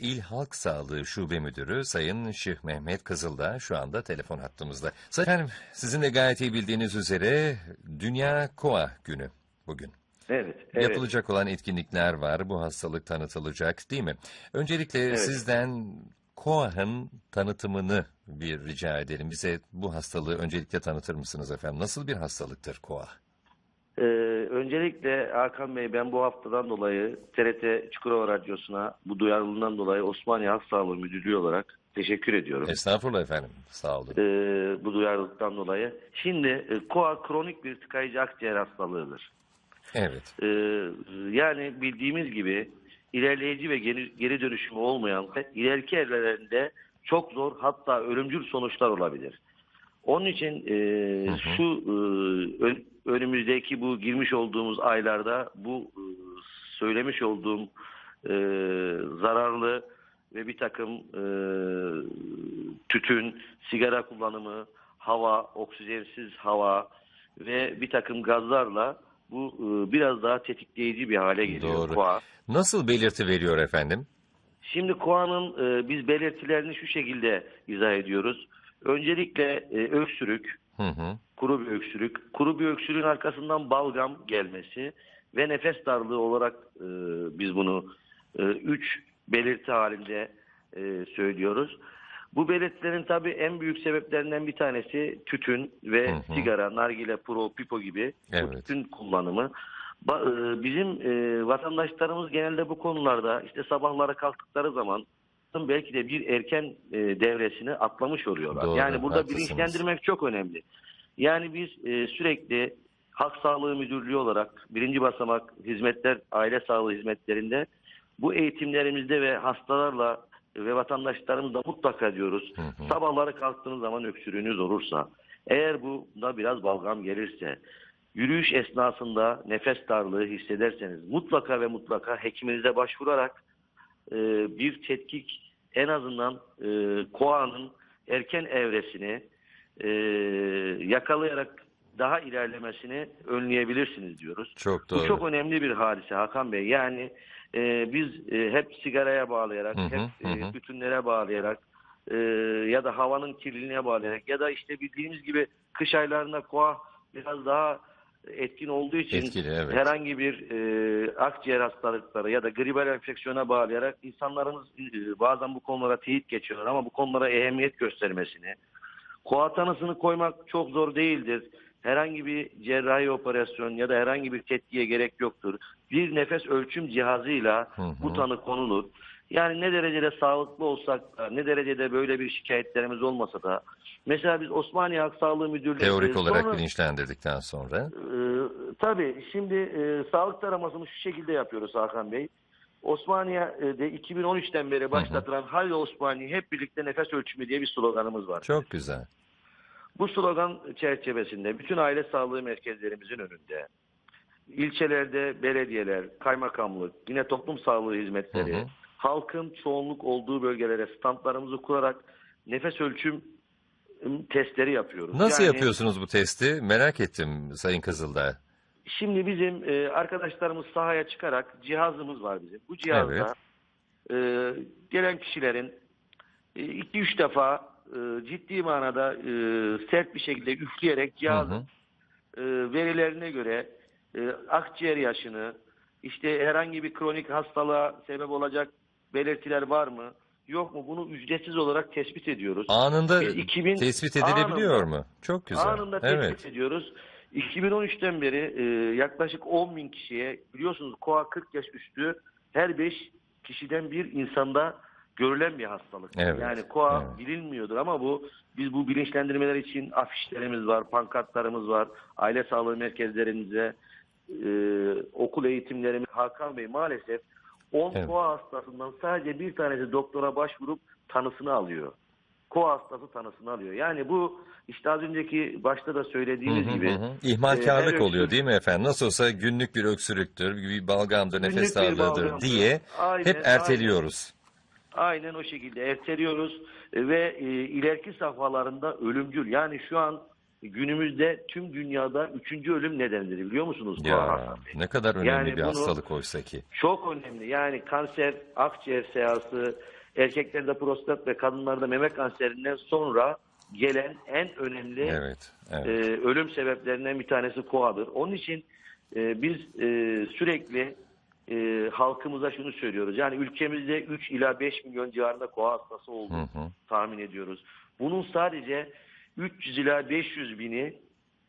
İl Halk Sağlığı Şube Müdürü Sayın Şıh Mehmet Kızıldağ şu anda telefon hattımızda. Sayın Hanım, sizin de gayet iyi bildiğiniz üzere Dünya Koa Günü bugün. Evet, evet. Yapılacak olan etkinlikler var. Bu hastalık tanıtılacak değil mi? Öncelikle sizden KOAH'ın tanıtımını bir rica edelim. Bize bu hastalığı öncelikle tanıtır mısınız efendim? Nasıl bir hastalıktır KOAH? Ee, öncelikle Hakan Bey ben bu haftadan dolayı TRT Çukurova Radyosu'na bu duyarlılığından dolayı Osmaniye Halk Sağlığı Müdürlüğü olarak teşekkür ediyorum. Estağfurullah efendim. Sağ olun. Ee, bu duyarlılıktan dolayı. Şimdi e, KOA kronik bir tıkayıcı akciğer hastalığıdır. Evet. Ee, yani bildiğimiz gibi ilerleyici ve geri, geri dönüşümü olmayan ileriki evrelerinde çok zor hatta ölümcül sonuçlar olabilir. Onun için e, şu e, önümüzdeki bu girmiş olduğumuz aylarda bu e, söylemiş olduğum e, zararlı ve bir takım e, tütün, sigara kullanımı, hava, oksijensiz hava ve bir takım gazlarla bu e, biraz daha tetikleyici bir hale geliyor Doğru. KOA. Nasıl belirti veriyor efendim? Şimdi KOA'nın e, biz belirtilerini şu şekilde izah ediyoruz. Öncelikle e, öksürük, Hı hı. kuru bir öksürük, kuru bir öksürüğün arkasından balgam gelmesi ve nefes darlığı olarak e, biz bunu e, üç belirti halinde e, söylüyoruz. Bu belirtilerin tabii en büyük sebeplerinden bir tanesi tütün ve Hı hı. sigara, nargile, pro, pipo gibi Evet. tütün kullanımı. Ba- e, bizim e, vatandaşlarımız genelde bu konularda işte sabahlara kalktıkları zaman belki de bir erken e, devresini atlamış oluyorlar. Doğru, yani burada haklısınız. bilinçlendirmek çok önemli. Yani biz e, sürekli Halk Sağlığı Müdürlüğü olarak birinci basamak hizmetler, aile sağlığı hizmetlerinde bu eğitimlerimizde ve hastalarla ve vatandaşlarımızla mutlaka diyoruz. Hı hı. Sabahları kalktığınız zaman öksürüğünüz olursa, eğer bunda biraz balgam gelirse, yürüyüş esnasında nefes darlığı hissederseniz mutlaka ve mutlaka hekiminize başvurarak e, bir tetkik en azından e, koanın erken evresini e, yakalayarak daha ilerlemesini önleyebilirsiniz diyoruz. Çok Bu doğru. çok önemli bir hadise Hakan Bey. Yani e, biz e, hep sigaraya bağlayarak, Hı hı, hep e, hı. bütünlere bağlayarak e, ya da havanın kirliliğine bağlayarak ya da işte bildiğimiz gibi kış aylarında koa biraz daha etkin olduğu için Etkili, evet. herhangi bir e, akciğer hastalıkları ya da gribal enfeksiyona bağlayarak insanlarımız e, bazen bu konulara teyit geçiyorlar ama bu konulara ehemmiyet göstermesini, koa tanısını koymak çok zor değildir. Herhangi bir cerrahi operasyon ya da herhangi bir tetkiye gerek yoktur. Bir nefes ölçüm cihazıyla Hı hı. bu tanı konulur. Yani ne derecede sağlıklı olsak da, ne derecede böyle bir şikayetlerimiz olmasa da, mesela biz Osmaniye Halk Sağlığı Müdürlüğü... Teorik olarak Sonra- bilinçlendirdikten sonra. ee, tabii şimdi e, sağlık taramasını şu şekilde yapıyoruz Hakan Bey. Osmaniye'de 2013'ten beri başlatılan Haydi Osmaniye hep birlikte nefes ölçümü diye bir sloganımız var. Çok güzel. Bu slogan çerçevesinde bütün aile sağlığı merkezlerimizin önünde ilçelerde belediyeler, kaymakamlık, yine toplum sağlığı hizmetleri, Hı hı. Halkın çoğunluk olduğu bölgelere standlarımızı kurarak nefes ölçüm testleri yapıyoruz. Nasıl Yani- yapıyorsunuz bu testi? Merak ettim Sayın Kızıldağ. Şimdi bizim e, arkadaşlarımız sahaya çıkarak cihazımız var bizim. Bu cihazda e, gelen kişilerin 2-3 defa e, ciddi manada e, sert bir şekilde üfleyerek Hı cihazın hı. e, verilerine göre e, akciğer yaşını, işte herhangi bir kronik hastalığa sebep olacak belirtiler var mı, yok mu bunu ücretsiz olarak tespit ediyoruz. Anında Biz 2000 tespit edilebiliyor anında- mu? Çok güzel. Anında tespit evet. ediyoruz. 2013'ten beri e, yaklaşık 10 bin kişiye biliyorsunuz koa 40 yaş üstü her 5 kişiden bir insanda görülen bir hastalık. Evet, Yani koa evet. bilinmiyordur ama bu biz bu bilinçlendirmeler için afişlerimiz var, pankartlarımız var. Aile sağlığı merkezlerimize, e, okul eğitimlerimiz. Hakan Bey maalesef 10 Evet. koa hastasından sadece bir tanesi doktora başvurup tanısını alıyor. Koa hastası tanısını alıyor. Yani bu işte az önceki başta da söylediğimiz Hı hı gibi hı. İhmalkarlık e, oluyor öksürük- değil mi efendim? Nasıl olsa günlük bir öksürüktür, bir balgamdır, nefes darlığıdır diye Aynen, hep erteliyoruz. Aynen o şekilde erteliyoruz ve e, ileriki safhalarında ölümcül. Yani şu an günümüzde tüm dünyada üçüncü ölüm nedenidir biliyor musunuz? Ya ne kadar önemli Yani bir hastalık oysa ki. Çok önemli. Yani kanser, akciğer seyası, erkeklerde prostat ve kadınlarda meme kanserinden sonra gelen en önemli Evet, evet. e, ölüm sebeplerinden bir tanesi koadır. Onun için e, biz e, sürekli e, halkımıza şunu söylüyoruz. Yani ülkemizde 3 ila 5 milyon civarında koa hastası olduğunu Hı hı. tahmin ediyoruz. Bunun sadece 300 ila 500 bini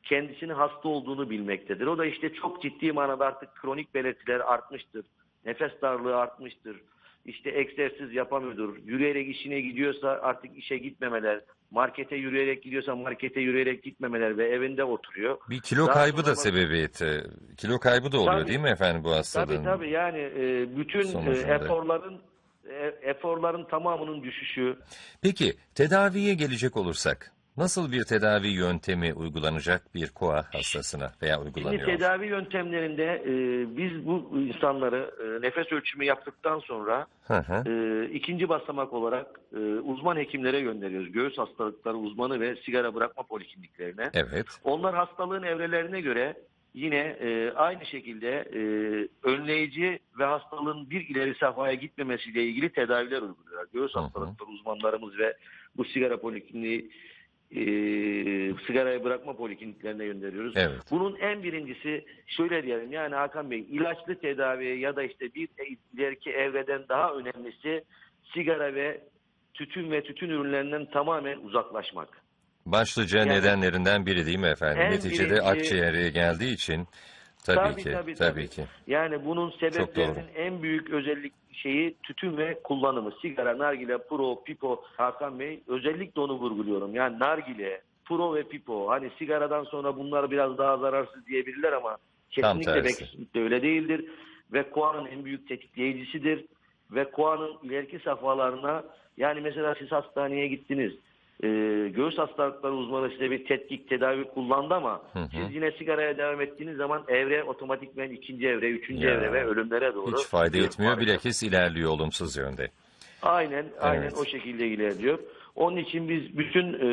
kendisinin hasta olduğunu bilmektedir. O da işte çok ciddi manada artık kronik belirtiler artmıştır. Nefes darlığı artmıştır. İşte egzersiz yapamıyordur. Yürüyerek işine gidiyorsa artık işe gitmemeler. Markete yürüyerek gidiyorsa markete yürüyerek gitmemeler ve evinde oturuyor. Bir kilo Daha kaybı da sebebiyeti. Kilo kaybı da oluyor Tabii. değil mi efendim bu Tabii hastalığın? tabii yani e, bütün e, sonucunda. eforların e, eforların tamamının düşüşü, Peki tedaviye gelecek olursak nasıl bir tedavi yöntemi uygulanacak bir koa hastasına veya Şimdi uygulanıyor? tedavi yöntemlerinde e, biz bu insanları e, nefes ölçümü yaptıktan sonra Hı hı. e, ikinci basamak olarak e, uzman hekimlere gönderiyoruz. Göğüs hastalıkları uzmanı ve sigara bırakma polikliniklerine. Evet. Onlar hastalığın evrelerine göre yine e, aynı şekilde e, önleyici ve hastalığın bir ileri safhaya gitmemesiyle ilgili tedaviler uyguluyorlar. Göğüs hastalıkları uzmanlarımız ve bu sigara polikliniği e, sigarayı bırakma polikliniklerine gönderiyoruz. Evet. Bunun en birincisi şöyle diyelim yani Hakan Bey ilaçlı tedavi ya da işte bir ileriki evreden daha önemlisi sigara ve tütün ve tütün ürünlerinden tamamen uzaklaşmak. Başlıca Yani- nedenlerinden biri değil mi efendim? En Neticede birinci- akciğere geldiği için tabii, Tabii, ki tabii, tabii ki. Yani bunun sebeplerinin en büyük özellik şeyi tütün ve kullanımı. Sigara, nargile, pro, pipo, Hakan Bey özellikle onu vurguluyorum. Yani nargile, pro ve pipo. Hani sigaradan sonra bunlar biraz daha zararsız diyebilirler ama kesinlikle ve kesinlikle öyle değildir. Ve koanın en büyük tetikleyicisidir. Ve koanın ileriki safhalarına yani mesela siz hastaneye gittiniz. Ee, göğüs hastalıkları uzmanı size bir tetkik tedavi kullandı ama Hı hı. siz yine sigaraya devam ettiğiniz zaman evre otomatikmen ikinci evre, üçüncü Ya, evre ve ölümlere doğru. Hiç fayda etmiyor bilakis ilerliyor olumsuz yönde. Aynen, aynen Evet. o şekilde ilerliyor. Onun için biz bütün e,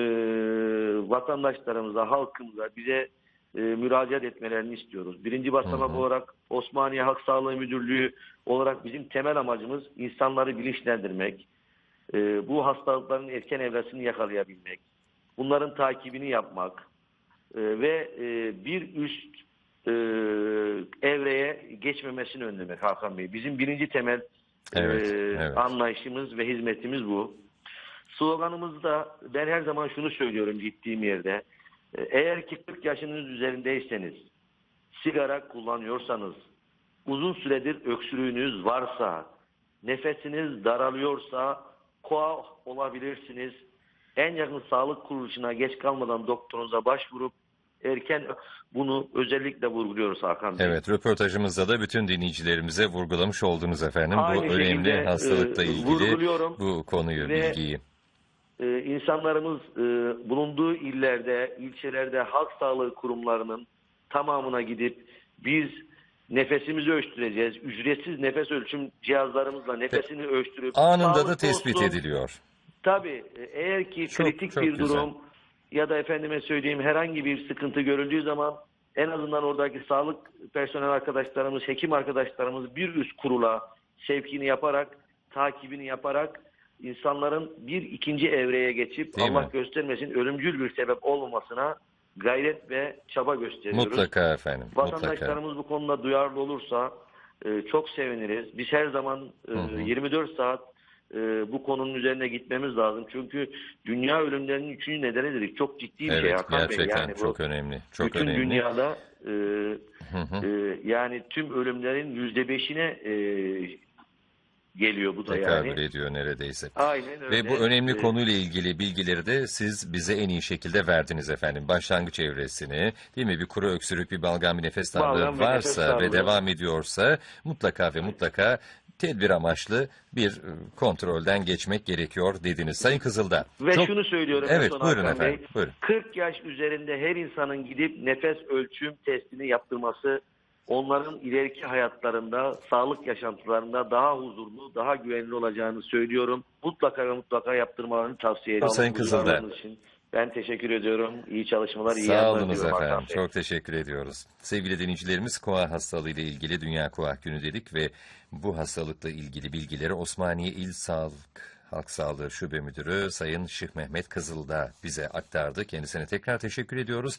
vatandaşlarımıza, halkımıza bize e, müracaat etmelerini istiyoruz. Birinci basamak Hı hı. olarak Osmaniye Halk Sağlığı Müdürlüğü olarak bizim temel amacımız insanları bilinçlendirmek, e, bu hastalıkların erken evresini yakalayabilmek, bunların takibini yapmak e, ve e, bir üst e, evreye geçmemesini önlemek Hakan Bey. Bizim birinci temel Evet, e, evet. anlayışımız ve hizmetimiz bu. Sloganımızda ben her zaman şunu söylüyorum gittiğim yerde. E, Eğer ki 40 yaşınız üzerindeyseniz, sigara kullanıyorsanız, uzun süredir öksürüğünüz varsa, nefesiniz daralıyorsa koa olabilirsiniz. En yakın sağlık kuruluşuna geç kalmadan doktorunuza başvurup erken bunu özellikle vurguluyoruz Hakan Bey. Evet röportajımızda da bütün dinleyicilerimize vurgulamış oldunuz efendim. Aynı bu önemli şekilde, hastalıkla e, ilgili bu konuyu, Ve- bilgiyi. Ee, insanlarımız e, bulunduğu illerde, ilçelerde halk sağlığı kurumlarının tamamına gidip biz nefesimizi ölçtüreceğiz. Ücretsiz nefes ölçüm cihazlarımızla nefesini ölçtürüp Anında da tespit olsun. ediliyor. Tabii e, eğer ki Çok, kritik çok bir güzel. durum ya da efendime söyleyeyim herhangi bir sıkıntı görüldüğü zaman en azından oradaki sağlık personel arkadaşlarımız, hekim arkadaşlarımız bir üst kurula sevkini yaparak, takibini yaparak insanların bir ikinci evreye geçip Değil Allah mi? göstermesin ölümcül bir sebep olmamasına gayret ve çaba gösteriyoruz. Mutlaka efendim. Mutlaka. Vatandaşlarımız bu konuda duyarlı olursa e, çok seviniriz. Biz her zaman e, Hı hı. 24 saat e, bu konunun üzerine gitmemiz lazım. Çünkü dünya ölümlerinin üçüncü nedenidir. Çok ciddi bir şey Evet Hakan Bey. gerçekten Yani bu çok önemli. Çok bütün önemli. dünyada e, Hı hı. e, yani tüm ölümlerin yüzde beşine e, geliyor bu da Tekabül yani. ediyor neredeyse. Aynen öyle. Ve bu önemli E, konuyla ilgili bilgileri de siz bize en iyi şekilde verdiniz efendim. Başlangıç evresini, değil mi? Bir kuru öksürük, bir balgam, bir nefes darlığı Balgam ve varsa nefes ve darlığı. devam ediyorsa mutlaka ve mutlaka tedbir amaçlı bir e, kontrolden geçmek gerekiyor dediniz. Sayın Kızılda. Ve çok- şunu söylüyorum Evet son buyurun Hakan efendim. Bey. Buyurun. 40 yaş üzerinde her insanın gidip nefes ölçüm testini yaptırması onların ileriki hayatlarında, sağlık yaşantılarında daha huzurlu, daha güvenli olacağını söylüyorum. Mutlaka ve mutlaka yaptırmalarını tavsiye ediyorum. Sayın için Ben teşekkür ediyorum. İyi çalışmalar, iyi Sağ olunuz efendim. Çok teşekkür ediyoruz. Sevgili dinleyicilerimiz koa hastalığı ile ilgili Dünya Koa Günü dedik ve bu hastalıkla ilgili bilgileri Osmaniye İl Sağlık Halk Sağlığı Şube Müdürü Sayın Şık Mehmet Kızıl'da bize aktardı. Kendisine tekrar teşekkür ediyoruz.